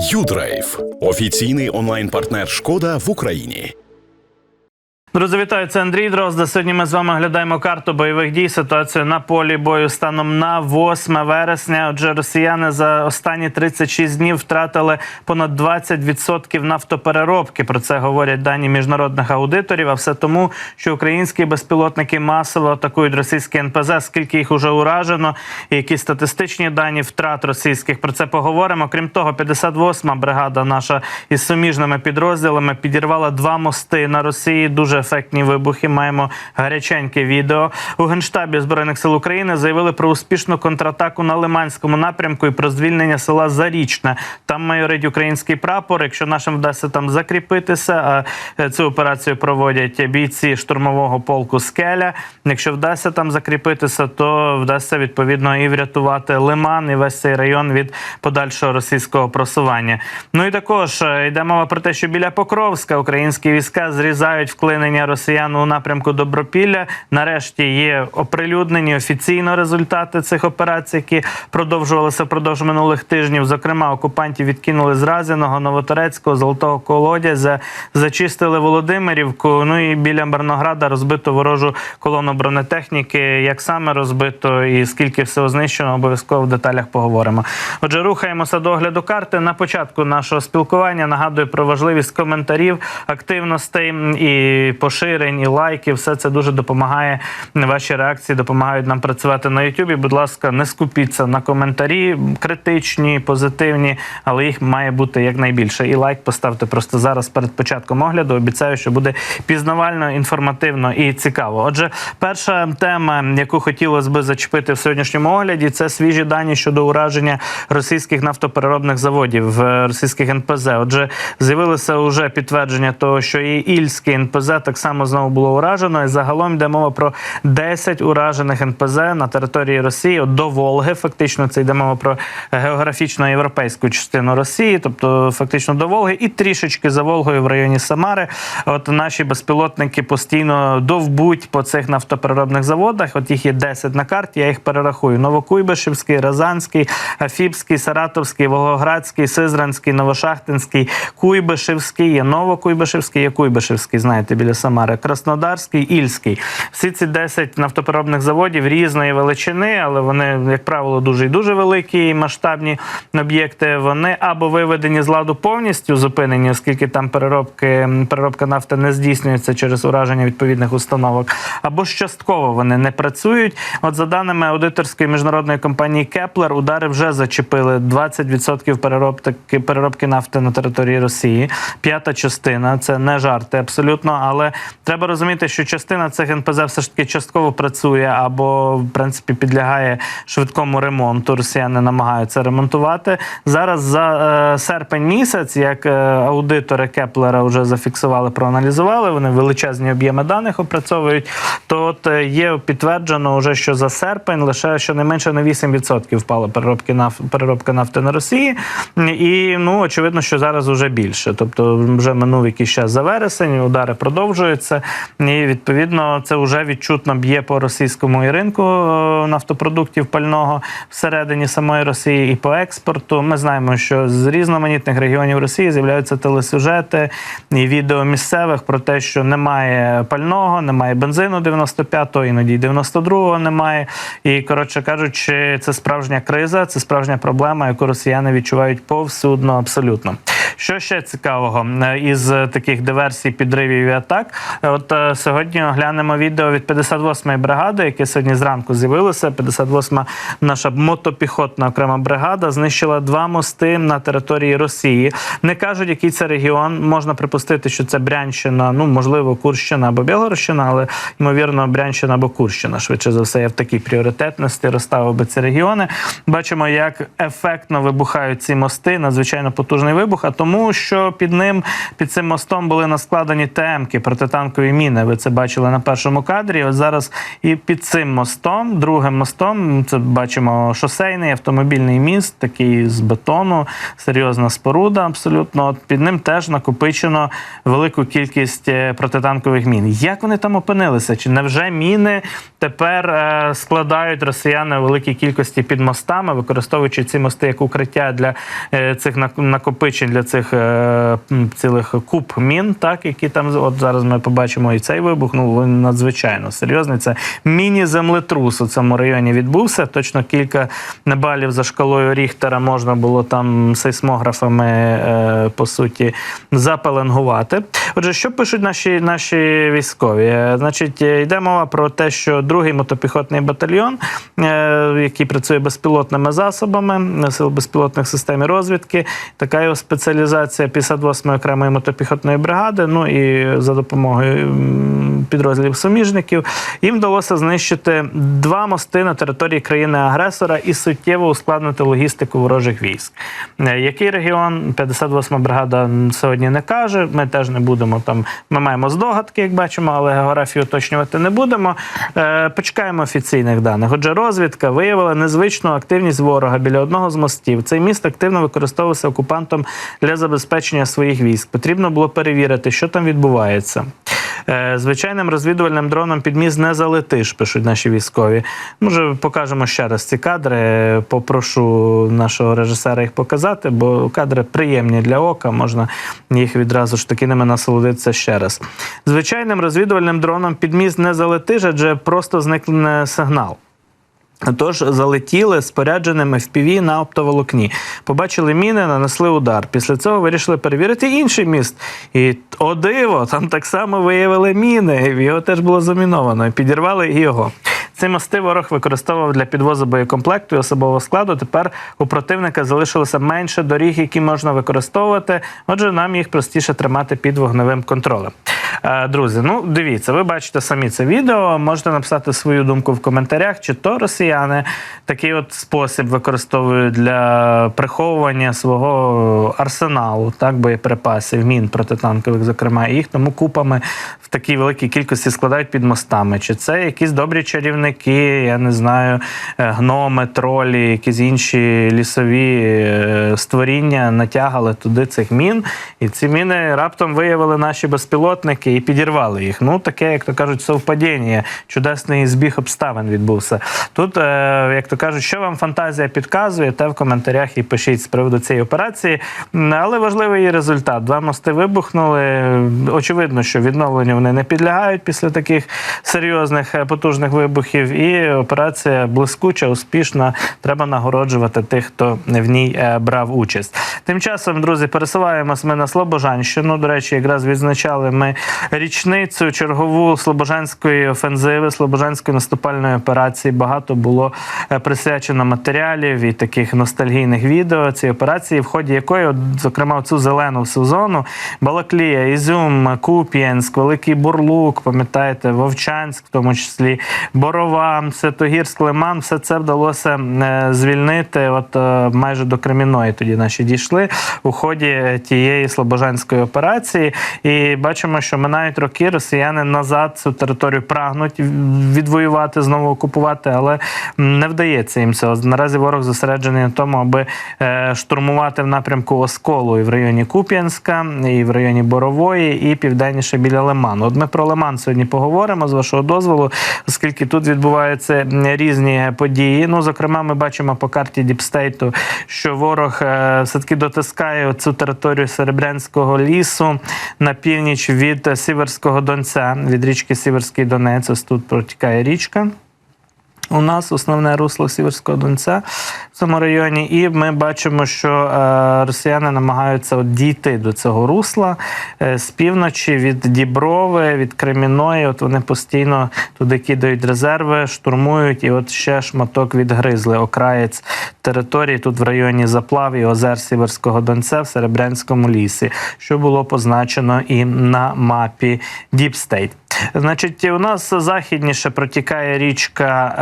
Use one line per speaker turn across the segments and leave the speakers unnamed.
Юдрайв офіційний онлайн-партнер Шкода в Україні.
Друзі, вітаю, це Андрій Дрозда. Сьогодні ми з вами оглядаємо карту бойових дій. Ситуацію на полі бою станом на 8 вересня. Отже, росіяни за останні 36 днів втратили понад 20% нафтопереробки. Про це говорять дані міжнародних аудиторів. А все тому, що українські безпілотники масово атакують російські НПЗ. Скільки їх уже уражено, і які статистичні дані втрат російських. Про це поговоримо. Крім того, 58-ма бригада наша із суміжними підрозділами підірвала два мости на Росії. Дуже ефектні вибухи. Маємо гаряченьке відео. У генштабі збройних сил України заявили про успішну контратаку на Лиманському напрямку і про звільнення села Зарічне. Там майорить український прапор. Якщо нашим вдасться там закріпитися, а е, цю операцію проводять бійці штурмового полку Скеля. Якщо вдасться там закріпитися, то вдасться відповідно і врятувати Лиман і весь цей район від подальшого російського просування. Ну і також е, йде мова про те, що біля Покровська українські війська зрізають вклинення росіян у напрямку Добропілля. Нарешті є оприлюднені офіційно результати цих операцій, які продовжувалися впродовж минулих тижнів. Зокрема, окупантів відкинули з Разіного, Новоторецького, Золотого Колодязя, зачистили Володимирівку. Ну і біля Барнограда розбито ворожу колону бронетехніки. Як саме розбито і скільки всього знищено, обов'язково в деталях поговоримо. Отже, рухаємося до огляду карти. На початку нашого спілкування нагадую про важливість коментарів, активностей і поширень, і лайків. Все це дуже допомагає. Ваші реакції допомагають нам працювати на Ютубі. Будь ласка, не скупіться на коментарі, критичні, позитивні, але їх має бути якнайбільше. І лайк поставте просто зараз перед початком огляду. Обіцяю, що буде пізнавально, інформативно і цікаво. Отже, перша тема, яку хотілося би зачепити в сьогоднішньому огляді, це свіжі дані щодо ураження російських нафтопереробних заводів в російських НПЗ. Отже, з'явилося вже підтвердження того, що і Ільський НПЗ так само знову було уражено. І загалом йде мова про 10 уражених НПЗ на території Росії от до Волги. Фактично, це йде мова про географічно європейську частину Росії, тобто фактично до Волги, і трішечки за Волгою в районі Самари. От наші безпілотники постійно довбуть по цих нафтопереробних заводах. От їх є 10 на карті. Я їх перерахую: Новокуйбишевський, Разанський, Афіпський, Саратовський, Волгоградський, Сизранський, Новошахтинський, Куйбишевський, є Новокуйбишевський, є Куйбишевський, знаєте, біля Самари, Краснодарський, Ільський. Всі ці 10 нафтопереробних заводів різної величини, але вони, як правило, дуже і дуже великі і масштабні об'єкти. Вони або виведені з ладу повністю зупинені, оскільки там переробки переробка нафти не здійснюється через ураження відповідних установок, або частково вони не працюють. От за даними аудиторської міжнародної компанії Кеплер, удари вже зачепили 20% переробки переробки нафти на території Росії. П'ята частина це не жарти абсолютно, але треба розуміти, що частина цих НПЗ все ж таки частково працює або в принципі підлягає швидкому ремонту. Росіяни намагаються ремонтувати зараз. За е, серпень місяць, як е, аудитори Кеплера вже зафіксували, проаналізували. Вони величезні об'єми даних опрацьовують. То от е, є підтверджено, вже що за серпень лише щонайменше на 8% впала переробки наф... переробка нафти на Росії, і ну очевидно, що зараз вже більше. Тобто, вже минув якийсь час за вересень, удари продовжуються, і відповідно це вже відчутно б'є по російському і ринку е, нафтопродуктів пального всередині самої Росії і по експорту. Ми знаємо, що з різноманітних регіонів Росії з'являються телесюжети і відео місцевих про те, що немає пального, немає бензину 95-го, іноді й 92-го немає. І коротше кажучи, це справжня криза, це справжня проблема, яку росіяни відчувають повсюдно абсолютно. Що ще цікавого е, із таких диверсій, підривів і атак? От е, сьогодні оглянемо відео від 58-ї бригади, яке сьогодні зранку з'явилося. 58-ма наша мотопіхотна окрема бригада знищила два мости на території Росії. Не кажуть, який це регіон. Можна припустити, що це Брянщина, ну можливо, Курщина або Білгородщина, але ймовірно, Брянщина або Курщина. Швидше за все, я в такій пріоритетності розставив би ці регіони. Бачимо, як ефектно вибухають ці мости. Надзвичайно потужний вибух. А тому, що під ним під цим мостом були наскладені ТМки, протитанкові міни. Ви це бачили на першому кадрі. От зараз і під цим мостом, другим мостом, це бачимо шосейний автомобільний міст, такий з бетону, серйозна споруда. Абсолютно. От під ним теж накопичено велику кількість е, протитанкових мін. Як вони там опинилися? Чи невже міни тепер е, складають росіяни у великій кількості під мостами, використовуючи ці мости як укриття для е, цих накопичень, для цих цілих куб мін, так які там от зараз ми побачимо і цей вибух. Ну він надзвичайно серйозний. Це міні-землетрус у цьому районі відбувся. Точно кілька балів за шкалою Ріхтера можна було там сейсмографами е, по суті запеленгувати. Отже, що пишуть наші, наші військові? Е, Значить, е, йде мова про те, що другий мотопіхотний батальйон, який працює безпілотними засобами сил безпілотних систем і розвідки, така його спеціалізація 58-ї окремої мотопіхотної бригади. Ну і за допомогою м, підрозділів суміжників їм вдалося знищити два мости на території країни-агресора і суттєво ускладнити логістику ворожих військ. Е, Який регіон 58 бригада сьогодні не каже. Ми теж не будемо там. Ми маємо здогадки, як бачимо, але географію уточнювати не будемо. Е, Почекаємо офіційних даних. Отже, розвідка виявила незвичну активність ворога біля одного з мостів. Цей міст активно використовувався окупантом для забезпечення своїх військ. Потрібно було перевірити, що там відбувається. Е, Звичайним розвідувальним дроном під не залетиш, пишуть наші військові. Може, покажемо ще раз ці кадри. Попрошу нашого режисера їх показати, бо кадри приємні для ока, можна їх відразу ж таки ними насолодитися ще раз. Звичайним розвідувальним дроном під не залетиш, адже просто зникне сигнал. Тож залетіли спорядженими в піві на оптоволокні. Побачили міни, нанесли удар. Після цього вирішили перевірити інший міст. І о диво, там так само виявили міни. Його теж було заміновано. Підірвали його. Ці мости ворог використовував для підвозу боєкомплекту і особового складу. Тепер у противника залишилося менше доріг, які можна використовувати. Отже, нам їх простіше тримати під вогневим контролем. Е, Друзі, ну дивіться, ви бачите самі це відео. Можете написати свою думку в коментарях, чи то росіяни такий от спосіб використовують для приховування свого арсеналу, так боєприпасів, мін протитанкових, зокрема, і їх тому купами в такій великій кількості складають під мостами. Чи це якісь добрі чарівники, я не знаю, е, гноми, тролі, якісь інші лісові е, створіння натягали туди цих мін, і ці міни раптом виявили наші безпілотники і підірвали їх. Ну, таке, як то кажуть, совпадіння, чудесний збіг обставин відбувся. Тут, е, як то кажуть, що вам фантазія підказує, те в коментарях і пишіть з приводу цієї операції. Але важливий її результат. Два мости вибухнули. Очевидно, що відновленню вони не підлягають після таких серйозних потужних вибухів. І операція блискуча, успішна. Треба нагороджувати тих, хто в ній е, брав участь. Тим часом, друзі, пересуваємось ми на Слобожанщину. До речі, якраз відзначали ми річницю чергову Слобожанської офензиви, Слобожанської наступальної операції. Багато було е, присвячено матеріалів і таких ностальгійних відео цієї операції, в ході якої, зокрема, цю зелену сезону Балаклія, Ізюм, Куп'янськ, Великий Бурлук, пам'ятаєте, Вовчанськ, в тому числі Борова, Святогірськ, Лиман, все це вдалося е, звільнити. От е, майже до Креміної тоді наші дійшли у ході тієї слобожанської операції. І бачимо, що минають роки, росіяни назад цю територію прагнуть відвоювати, знову окупувати, але не вдається їм цього. Наразі ворог зосереджений на тому, аби е, штурмувати в напрямку Осколу і в районі Куп'янська, і в районі Борової, і південніше біля Лиману. От ми про Лиман сьогодні поговоримо з вашого дозволу, оскільки тут відбуваються різні події. Ну, зокрема, ми бачимо по карті Діпстейту, що ворог е, все-таки дотискає цю територію Серебрянського лісу на північ від Сіверського Донця, від річки Сіверський Донець. Ось тут протікає річка. У нас основне русло Сіверського Донця в цьому районі, і ми бачимо, що е, росіяни намагаються дійти до цього русла е, з півночі від Діброви, від Креміної. От вони постійно туди кидають резерви, штурмують, і от ще шматок відгризли окраєць території тут в районі Заплав і озер Сіверського Донця в Серебрянському лісі, що було позначено і на мапі State. Значить, у нас західніше протікає річка,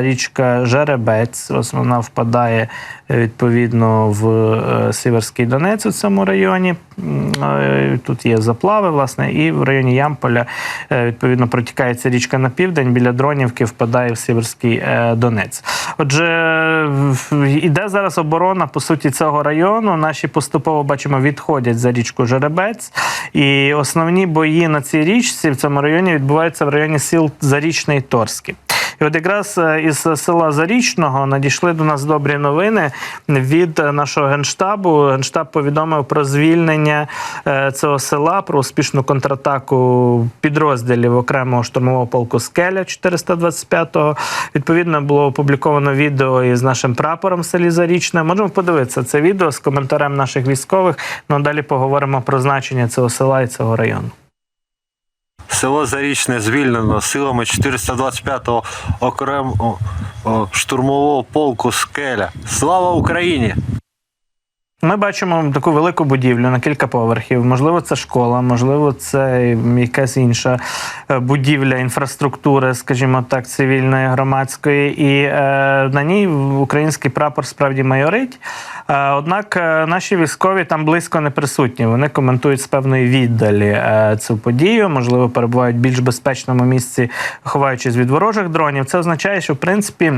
е, річка Жеребець. Ось вона впадає відповідно в е, Сіверський Донець у цьому районі. Е, Тут є заплави, власне, і в районі Ямполя е, відповідно протікає ця річка на південь. Біля Дронівки впадає в Сіверський е, Донець. Отже, іде зараз оборона по суті цього району. Наші поступово бачимо відходять за річку Жеребець. І основні бої на цій річці в цьому районі відбуваються в районі сіл Зарічне і Торське. І от якраз е, із села Зарічного надійшли до нас добрі новини від е, нашого генштабу. Генштаб повідомив про звільнення е, цього села, про успішну контратаку підрозділів окремого штурмового полку Скеля 425-го. Відповідно, було опубліковано відео із нашим прапором в селі Зарічне. Можемо подивитися це відео з коментарем наших військових. Ну а далі поговоримо про значення цього села і цього району.
Село Зарічне звільнено силами 425-го окремого штурмового полку Скеля. Слава Україні!
Ми бачимо таку велику будівлю на кілька поверхів. Можливо, це школа, можливо, це якась інша е, будівля інфраструктури, скажімо так, цивільної громадської. І е, на ній український прапор справді майорить. Е, однак е, наші військові там близько не присутні. Вони коментують з певної віддалі е, цю подію. Можливо, перебувають в більш безпечному місці, ховаючись від ворожих дронів. Це означає, що в принципі.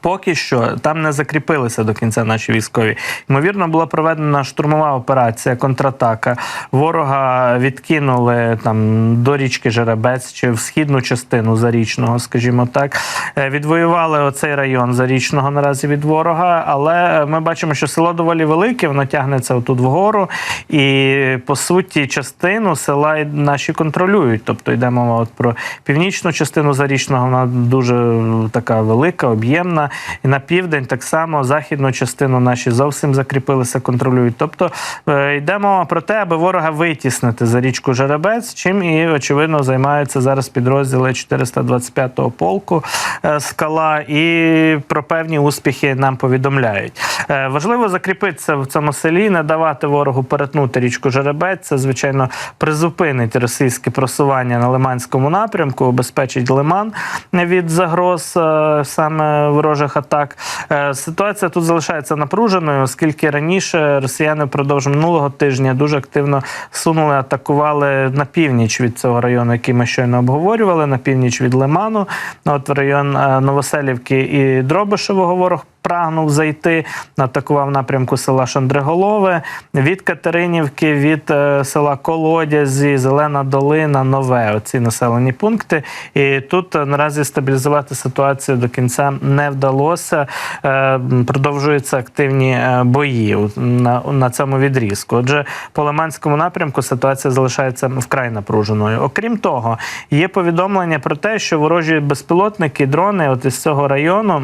Поки що там не закріпилися до кінця наші військові. Ймовірно, була проведена штурмова операція, контратака. Ворога відкинули там до річки Жеребець чи в східну частину зарічного, скажімо так. Е, Відвоювали оцей район зарічного наразі від ворога. Але ми бачимо, що село доволі велике, воно тягнеться отут вгору. І по суті, частину села наші контролюють. Тобто йде мова от про північну частину зарічного, вона дуже така велика, об'ємна. І на південь так само західну частину наші зовсім закріпилися, контролюють. Тобто е, йде мова про те, аби ворога витіснити за річку Жеребець, чим і очевидно займаються зараз підрозділи 425-го полку е, скала, і про певні успіхи нам повідомляють. Е, Важливо закріпитися в цьому селі, не давати ворогу перетнути річку Жеребець. Це звичайно призупинить російське просування на Лиманському напрямку, обезпечить Лиман від загроз саме ворожих атак. Е, Ситуація тут залишається напруженою, оскільки раніше росіяни впродовж минулого тижня дуже активно сунули, атакували на північ від цього району, який ми щойно обговорювали, на північ від Лиману. От район е, Новоселівки і Дробишевого ворог прагнув зайти, атакував напрямку села Шандриголове, від Катеринівки, від е, села Колодязі, Зелена Долина, Нове. Оці населені пункти. І тут е, наразі стабілізувати ситуацію до кінця не вдалося. Е, Продовжуються активні бої на, цьому відрізку. Отже, по Лиманському напрямку ситуація залишається вкрай напруженою. Окрім того, є повідомлення про те, що ворожі безпілотники, дрони, от із цього району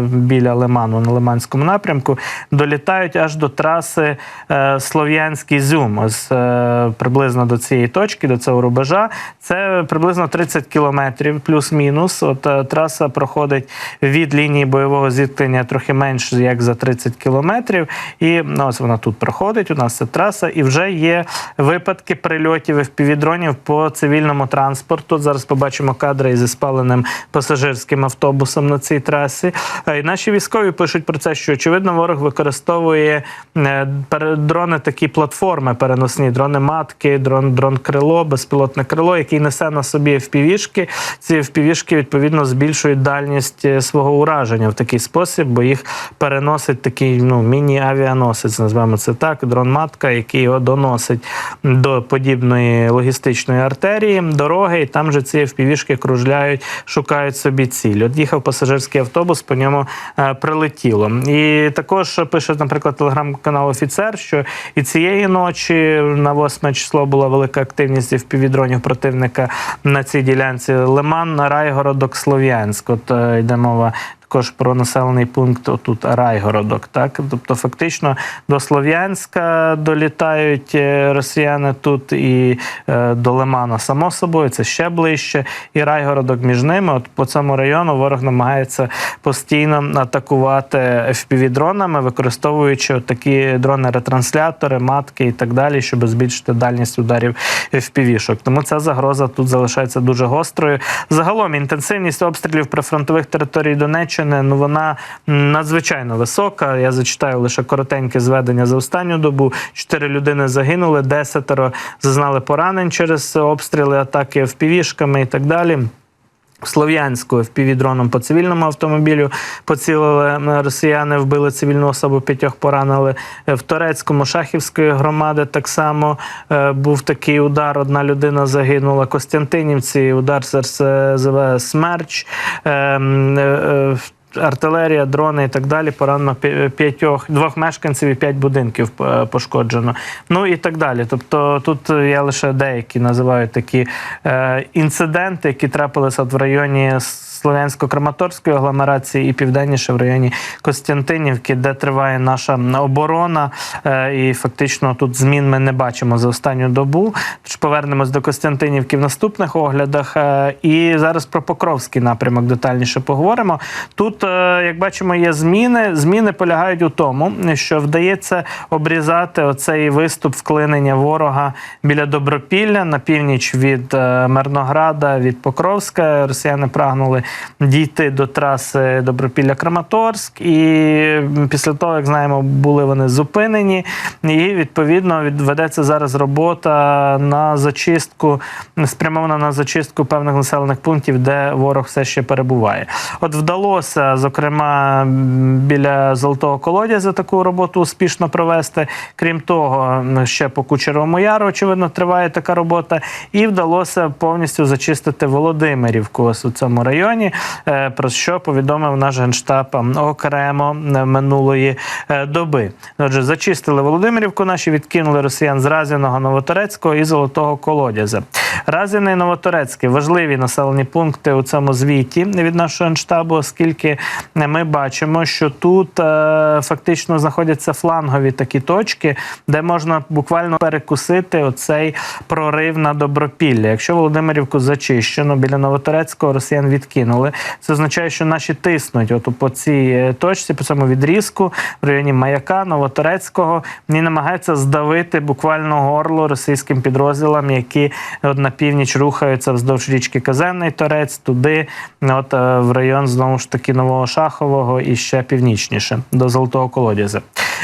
біля Лиману на Лиманському напрямку, долітають аж до траси е, Слов'янський Зюм. Ось е, приблизно до цієї точки, до цього рубежа. Це приблизно 30 кілометрів, плюс-мінус. От е, траса проходить від лінії бойового зіткнення трохи менше як за 30 кілометрів. І ну, ось вона тут проходить. У нас ця траса, і вже є випадки прильотів FPV-дронів по цивільному транспорту. Зараз побачимо кадри зі спаленим пасажирським автобусом на цій трасі. І наші військові пишуть про це, що очевидно ворог використовує е, дрони такі платформи переносні, дрони матки, дрон, дрон крило, безпілотне крило, який несе на собі FPV-шки. Ці FPV-шки, відповідно збільшують дальність е, свого ураження в такий спосіб, бо їх переносить такий ну, міні-авіаносець, називаємо це так, дрон-матка, який його доносить до подібної логістичної артерії, дороги, і там же ці FPV-шки кружляють, шукають собі ціль. От їхав пасажирський автобус, по ньому е, прилетіло. І також пише, наприклад, телеграм-канал Офіцер, що і цієї ночі на 8 число була велика активність FPV-дронів противника на цій ділянці Лиман, Райгородок, Слов'янськ. От е, йде мова також про населений пункт отут Райгородок. Так, тобто, фактично до Слов'янська долітають е, росіяни тут і е, до Лимана, само собою, це ще ближче. І Райгородок між ними. От по цьому району ворог намагається постійно атакувати FPV-дронами, використовуючи такі дрони-ретранслятори, матки і так далі, щоб збільшити дальність ударів FPV-шок. Тому ця загроза тут залишається дуже гострою. Загалом інтенсивність обстрілів прифронтових територій Донеччини ну вона надзвичайно висока. Я зачитаю лише коротеньке зведення за останню добу. Чотири людини загинули, десятеро зазнали поранень через обстріли, атаки FPV-шками і так далі. В Слов'янську по цивільному автомобілю поцілили росіяни, вбили цивільну особу, п'ятьох поранили. Е, В Торецькому Шахівської громади так само е, був такий удар. Одна людина загинула. Костянтинівці удар з РСЗВ Смерч. Е, е, е, Артилерія, дрони і так далі. Поранено п'ятьох двох мешканців і п'ять будинків е, пошкоджено. Ну і так далі. Тобто тут я лише деякі називаю такі е, інциденти, які трапилися в районі Слов'янсько-Краматорської агломерації і південніше в районі Костянтинівки, де триває наша оборона. Е, і фактично тут змін ми не бачимо за останню добу. Тож повернемось до Костянтинівки в наступних оглядах. Е, і зараз про Покровський напрямок детальніше поговоримо. Тут, е, як бачимо, є зміни. Зміни полягають у тому, що вдається обрізати оцей виступ вклинення ворога біля Добропілля на північ від Мирнограда, від Покровська. Росіяни прагнули дійти до траси Добропілля-Краматорськ. І після того, як знаємо, були вони зупинені. І відповідно від- ведеться зараз робота на зачистку, спрямована на зачистку певних населених пунктів, де ворог все ще перебуває. От вдалося, зокрема, біля Золотого колодязя таку роботу успішно провести. Крім того, ще по Кучеровому Яру, очевидно, триває така робота. І вдалося повністю зачистити Володимирівку ось у цьому районі, е, про що повідомив наш генштаб окремо е, минулої е, доби. Отже, зачистили Володимирівку, наші відкинули росіян з Разяного, Новоторецького і Золотого колодязя. Разяне і Новоторецьке важливі населені пункти у цьому звіті від нашого генштабу, оскільки ми бачимо, що тут фактично знаходяться флангові такі точки, де можна буквально перекусити оцей прорив на добропілля. Якщо Володимирівку зачищено біля Новоторецького росіян відкинули, це означає, що наші тиснуть от по цій е, точці, по цьому відрізку в районі Маяка, Новоторецького і намагаються здавити буквально горло російським підрозділам, які от на північ рухаються вздовж річки Казенний Торець, туди, от е, в район знову ж таки Нового Шахового і ще північніше до Золотого колодязя.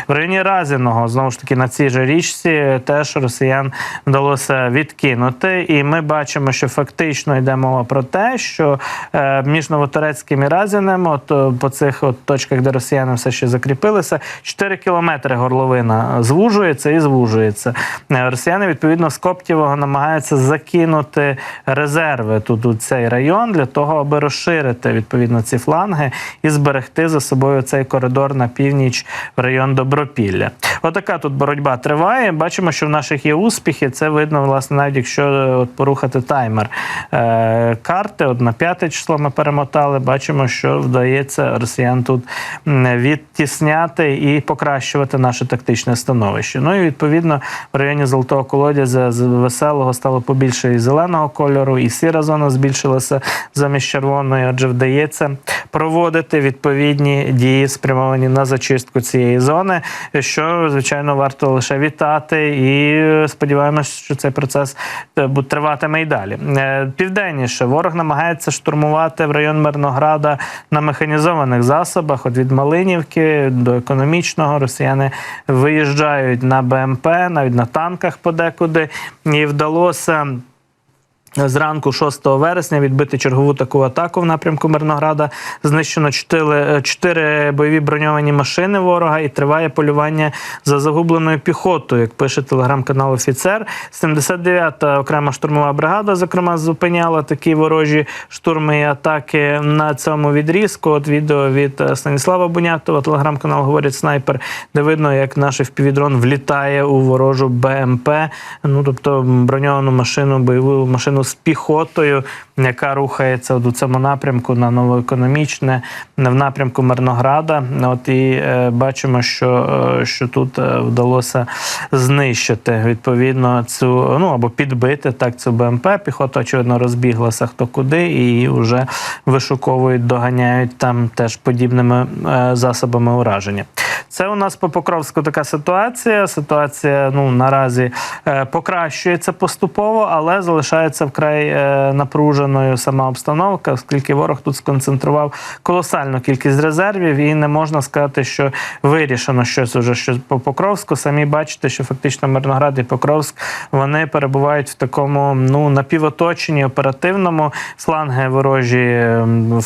В районі Разіного, знову ж таки, на цій же річці теж росіян вдалося відкинути. І ми бачимо, що фактично йде мова про те, що е, між Новоторецьким і Разіним, от е, по цих от точках, де росіяни все ще закріпилися, 4 кілометри горловина звужується і звужується. Е, Росіяни відповідно з Коптєвого намагаються закинути резерви тут у цей район для того, аби розширити відповідно ці фланги і зберегти за собою цей коридор на північ в район Добропілля. Отака тут боротьба триває. Бачимо, що в наших є успіхи. Це видно, власне, навіть якщо е, от порухати таймер е, карти. От на п'яте число ми перемотали. Бачимо, що вдається росіян тут відтісняти і покращувати наше тактичне становище. Ну і відповідно в районі Золотого колодязя з веселого стало побільше і зеленого кольору, і сіра зона збільшилася замість червоної. Отже, вдається проводити відповідні дії, спрямовані на зачистку цієї зони, що звичайно варто лише вітати, і сподіваємося, що цей процес е, триватиме і далі. Е, Південніше ворог намагається штурмувати в район Мирнограда на механізованих засобах. От від Малинівки до економічного росіяни виїжджають на БМП, навіть на танках подекуди, і вдалося. Зранку 6 вересня відбити чергову таку атаку в напрямку Мирнограда. Знищено 4, 4 бойові броньовані машини ворога і триває полювання за загубленою піхотою, як пише телеграм-канал Офіцер. 79-та окрема штурмова бригада, зокрема, зупиняла такі ворожі штурми і атаки на цьому відрізку. От відео від е, Станіслава Бунятова, телеграм-канал говорить снайпер, де видно, як наш впівдрон влітає у ворожу БМП. Ну тобто броньовану машину, бойову машину з піхотою, яка рухається от у цьому напрямку на новоекономічне, в напрямку Мирнограда. От і е, бачимо, що, е, що тут е, вдалося знищити відповідно цю ну або підбити так цю БМП. Піхота очевидно розбіглася хто куди, і вже вишуковують, доганяють там теж подібними засобами ураження. Це у нас по Покровську така ситуація. Ситуація ну наразі покращується поступово, але залишається вкрай е, напруженою сама обстановка, оскільки ворог тут сконцентрував колосальну кількість резервів, і не можна сказати, що вирішено щось уже що по Покровську. Самі бачите, що фактично Мирноград і Покровськ вони перебувають в такому ну напівоточенні оперативному. Фланги ворожі ем,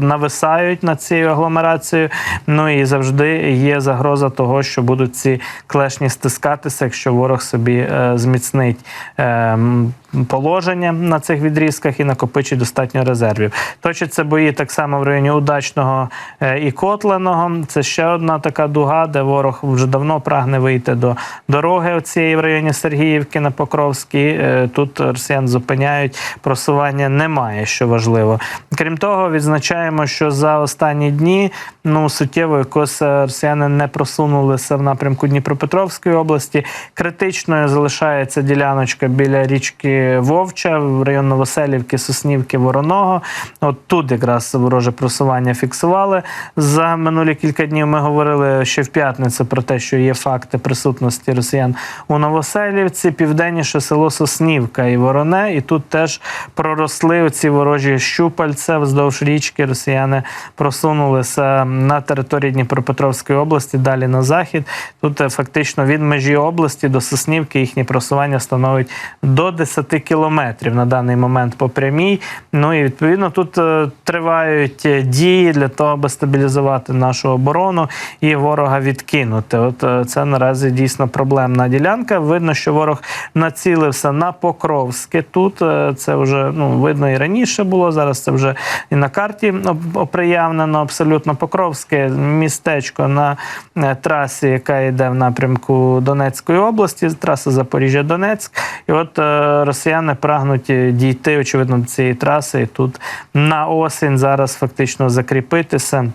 нависають над цією агломерацією. Ну і завжди є загроза того, що будуть ці клешні стискатися, якщо ворог собі е, зміцнить. ем, Положення на цих відрізках і накопичить достатньо резервів. Точаться бої так само в районі удачного е, і Котленого. Це ще одна така дуга, де ворог вже давно прагне вийти до дороги цієї в районі Сергіївки на Покровській. Е, Тут росіян зупиняють, просування немає, що важливо. Крім того, відзначаємо, що за останні дні ну суттєво якось е, росіяни не просунулися в напрямку Дніпропетровської області. Критичною залишається діляночка біля річки Вовча, в район Новоселівки, Соснівки, Вороного. От тут якраз вороже просування фіксували за минулі кілька днів. Ми говорили ще в п'ятницю про те, що є факти присутності росіян у Новоселівці, південніше село Соснівка і Вороне. І тут теж проросли оці ворожі щупальця вздовж річки. Росіяни просунулися на території Дніпропетровської області, далі на захід. Тут е, фактично від межі області до Соснівки їхнє просування становить до 10 кілометрів на даний момент по прямій. Ну і відповідно тут е, тривають е, дії для того, аби стабілізувати нашу оборону і ворога відкинути. От це наразі дійсно проблемна ділянка. Видно, що ворог націлився на Покровське. Тут це вже ну видно і раніше було. Зараз це вже і на карті оп- оприявнено абсолютно Покровське містечко на е, трасі, яка йде в напрямку Донецької області, траса Запоріжжя-Донецьк. І от е, росіяни прагнуть дійти, очевидно, до цієї траси і тут на осінь зараз фактично закріпитися.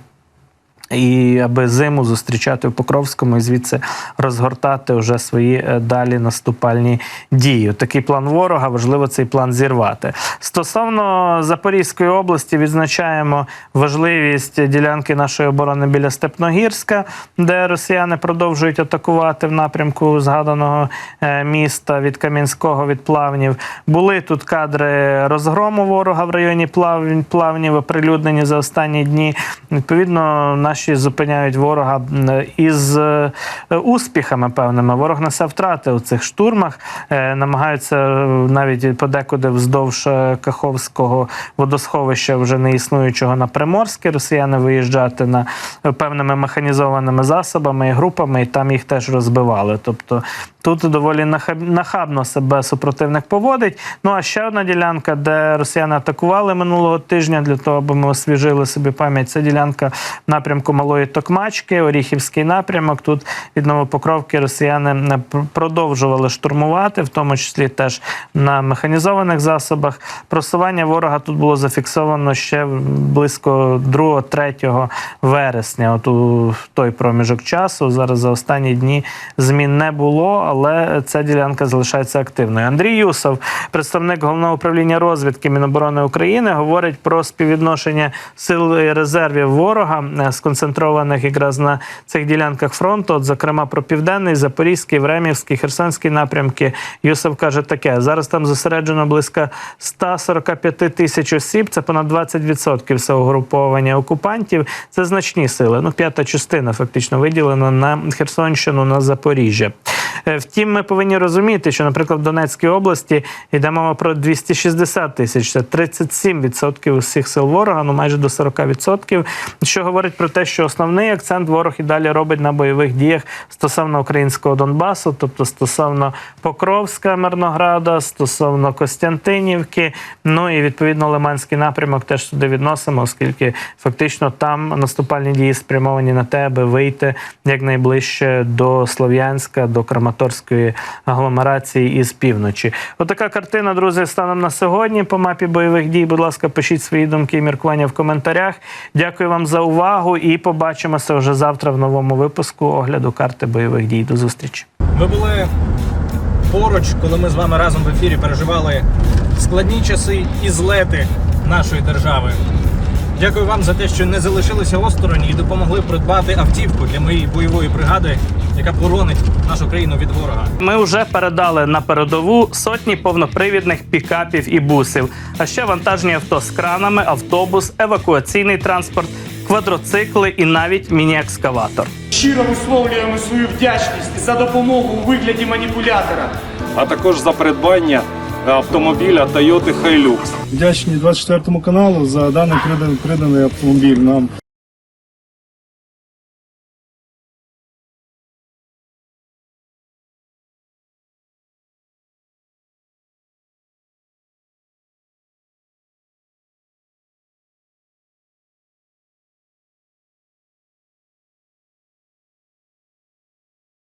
І аби зиму зустрічати в Покровському і звідси розгортати вже свої е, далі наступальні дії. Такий план ворога важливо цей план зірвати. Стосовно Запорізької області, відзначаємо важливість ділянки нашої оборони біля Степногірська, де росіяни продовжують атакувати в напрямку згаданого е, міста від Кам'янського від плавнів. Були тут кадри розгрому ворога в районі Плавнів, плавнів оприлюднені за останні дні. Відповідно, наші зупиняють ворога із е, успіхами певними. Ворог несе втрати у цих штурмах, е, намагаються е, навіть подекуди вздовж Каховського водосховища вже не існуючого на Приморське. Росіяни виїжджати на певними механізованими засобами і групами, і там їх теж розбивали. Тобто тут доволі нахаб- нахабно себе супротивник поводить. Ну а ще одна ділянка, де росіяни атакували минулого тижня, для того, аби ми освіжили собі пам'ять. Це ділянка напрямку Малої Токмачки, Оріхівський напрямок. Тут від Новопокровки росіяни не продовжували штурмувати, в тому числі теж на механізованих засобах. Просування ворога тут було зафіксовано ще близько 2-3 вересня. От у той проміжок часу. Зараз за останні дні змін не було, але ця ділянка залишається активною. Андрій Юсов, представник головного управління розвідки Міноборони України, говорить про співвідношення сил і резервів ворога, е, сконцентрованих якраз на цих ділянках фронту. От, зокрема, про південний, Запорізький, Времівський, Херсонський напрямки. Юсов каже таке: зараз там зосереджено близько 145 тисяч осіб. Це понад 20% всього угруповання окупантів. Це значні сили. Ну, п'ята частина фактично виділена на Херсонщину, на Запоріжжя. Е, Втім, ми повинні розуміти, що, наприклад, в Донецькій області йде мова про 260 тисяч, це 37% усіх сил ворога, ну майже до 40%, що говорить про те, що основний акцент ворог і далі робить на бойових діях стосовно українського Донбасу, тобто стосовно Покровська, Мирнограда, стосовно Костянтинівки. Ну і відповідно Лиманський напрямок теж сюди відносимо, оскільки фактично там наступальні дії спрямовані на те, аби вийти якнайближче до Слов'янська, до Краматорська, Краматорської агломерації із півночі. Отака картина, друзі, станом на сьогодні по мапі бойових дій. Будь ласка, пишіть свої думки і міркування в коментарях. Дякую вам за увагу і побачимося вже завтра в новому випуску огляду карти бойових дій. До зустрічі.
Ви були поруч, коли ми з вами разом в ефірі переживали складні часи і злети нашої держави. Дякую вам за те, що не залишилися осторонь і допомогли придбати автівку для моєї бойової бригади, яка боронить нашу країну від ворога.
Ми вже передали на передову сотні повнопривідних пікапів і бусів, а ще вантажні авто з кранами, автобус, евакуаційний транспорт, квадроцикли і навіть міні-екскаватор.
Щиро висловлюємо свою вдячність за допомогу у вигляді маніпулятора.
а також за придбання автомобіля Toyota Hilux.
Вдячні 24 каналу за даний приданий, автомобіль нам.